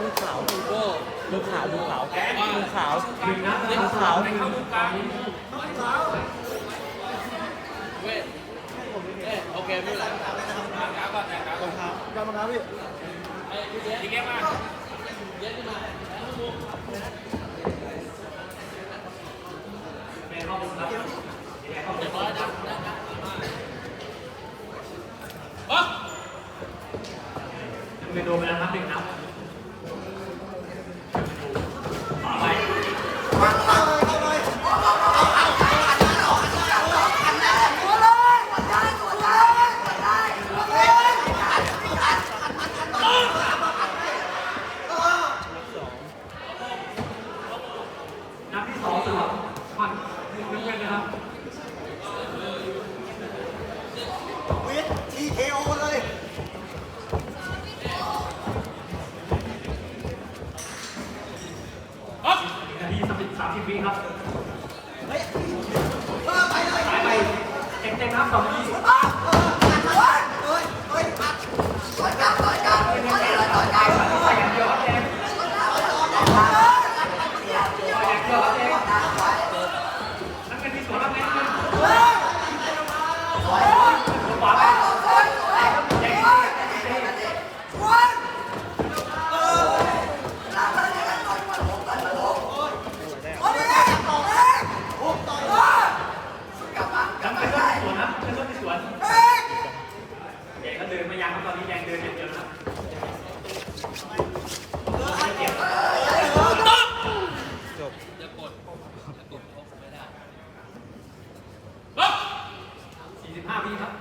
ลูกขาวลูกโก้ลูกขาวลูกขาวลูกขาวลูกขาวลูกขาวเว้ยโอเคไม่เป็นไรรองเท้ากำลังครับพี่ดีเกมมาเยอะขึ้นมาเมย์เข้าไปนะ ไปดูไปแล้วครับหนึ่งนับ วิททีเคโอเลยนาทีสามสิบสามสิบวิครับ 15วิครับ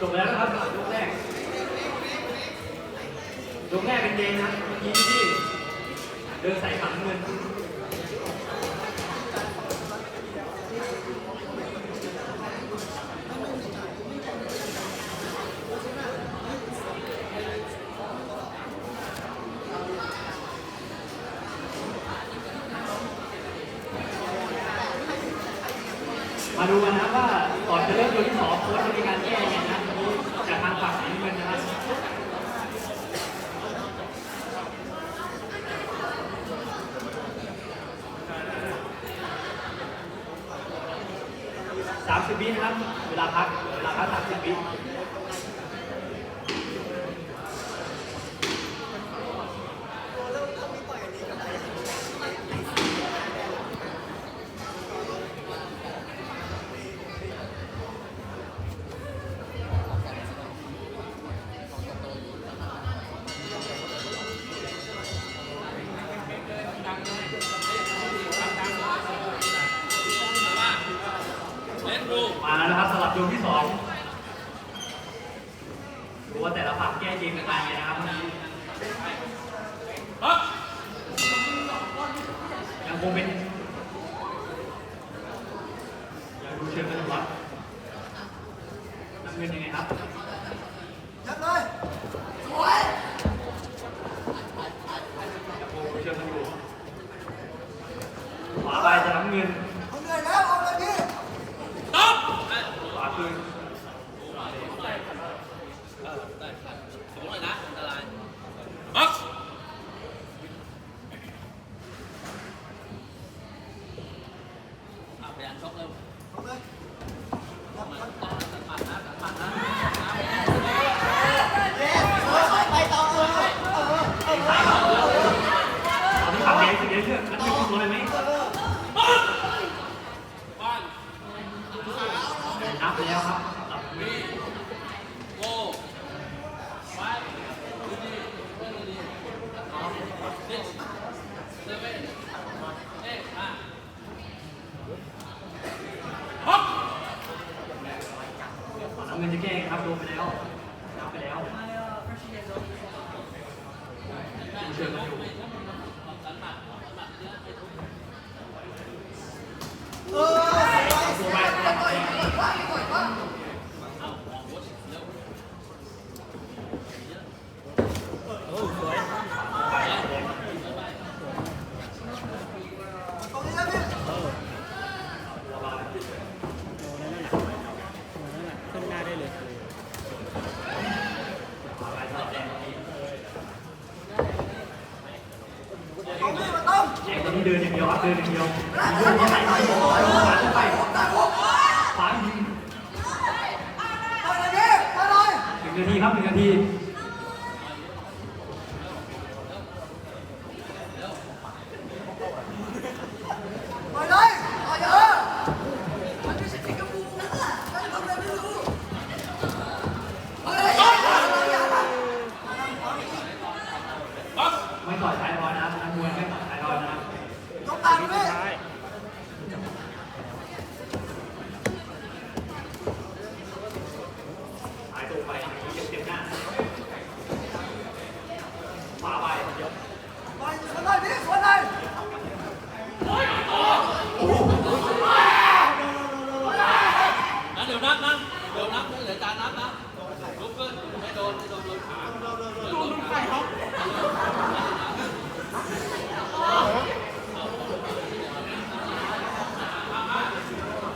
จบแล้วนะครับยกแรกยกแรกเป็นเดนนะเมื่อกี้ที่เดินใส่ขันเงินมาดูกันนะว่าก่อนจะเริ่มยกที่สองโค้ชจะมีการแก้ยังไงนะอันนี้จากทางฝั่งสีน้ำเงินนะครับสามสิบ วินะครับ เวลาพัก เวลาพักสามสิบวิ มาแล้วนะครับสำหรับยกที่สองดูว่าแต่ละฝั่งแก้เกมกันยังไงนะครับวันนี้ยังคงเป็นยังดูเชิงกันวัดน้ำเงินยังไงครับ ยัดเลยสวย ยังคงดูเชิงกันอยู่ขวาไปจะน้ำเงิน เอาเหนื่อยแล้วเอาเลยพี่ ขวาคืน เออได้สมมติเลยนะอันตราย บัก อะ พยายามชกเร็วเอเลยตัดหมัดนะตัดหมัดนะตัดหมัดนะไปต่อเออเออตอนนี้ฝั่งแดงสีแดงเชื่อนักเตะตัวเลยไหมบ้านนับแล้วครับ Gracias.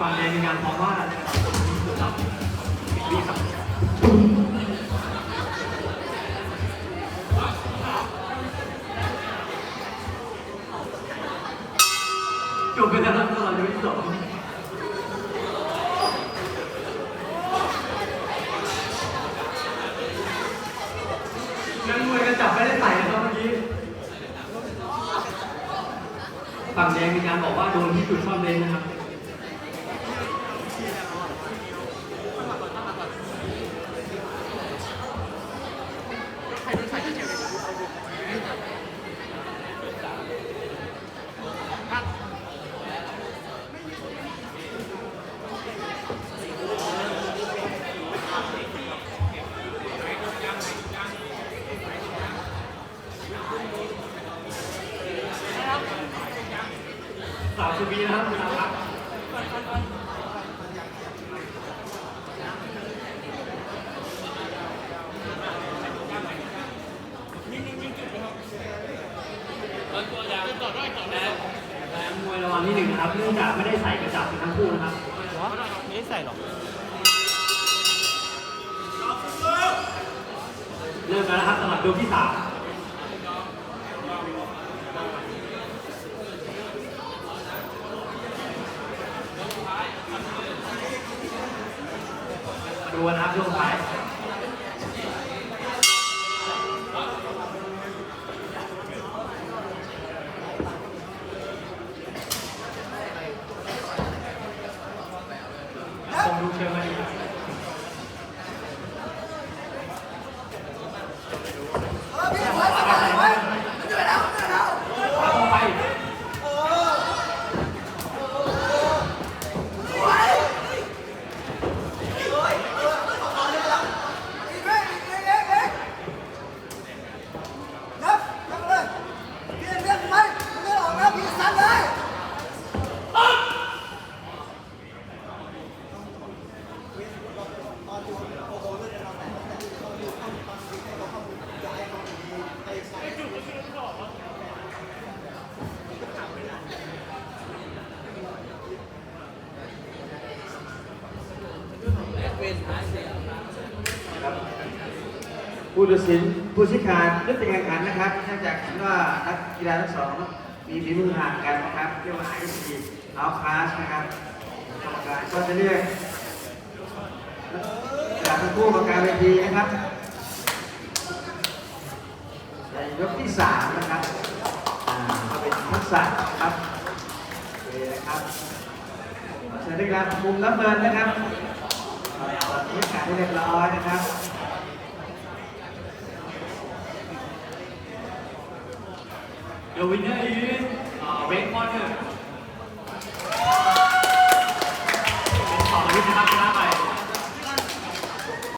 ฝั่งแดงมีงานพร้อมว่านะครับครับดีครับจบไปแล้วครับสำหรับยกที่สองนักมวยกันจับไม่ได้ใส่นะครับเมื่อกี้ฝั่งแดงมีการบอกว่าโดนที่จุดซ่อนเลนนะครับ สาวชูบีนะครับคุณอาครับแรงมวยรางวัลที่ห นึ่งนะครับ เนื่องจากไม่ได้ใส่กระจับทั้งคู่นะครับไม่ได้ใส่หรอกเริ่มแล้วนะครับสำหรับยกที่สาม much. ผู้ตัดสินผู้ชี้ขาดยุติการแข่งขันนะครับเนื่องจากเห็นว่านักกีฬาทั้งสองมีฝีมือห่างกันนะครับเรียกว่าไอซีเอาคลาสนะครับกรรมการก็จะเรียกจากทั้งคู่กรรมการเวทีนะครับในยกที่สามนะครับอ่าก็เป็นทักษะนะครับโอเคนะครับเชิญนักกีฬามุมน้ำเงินนะครับตอนนี้การให้เรียบร้อยนะครับ The winner is uh, Corner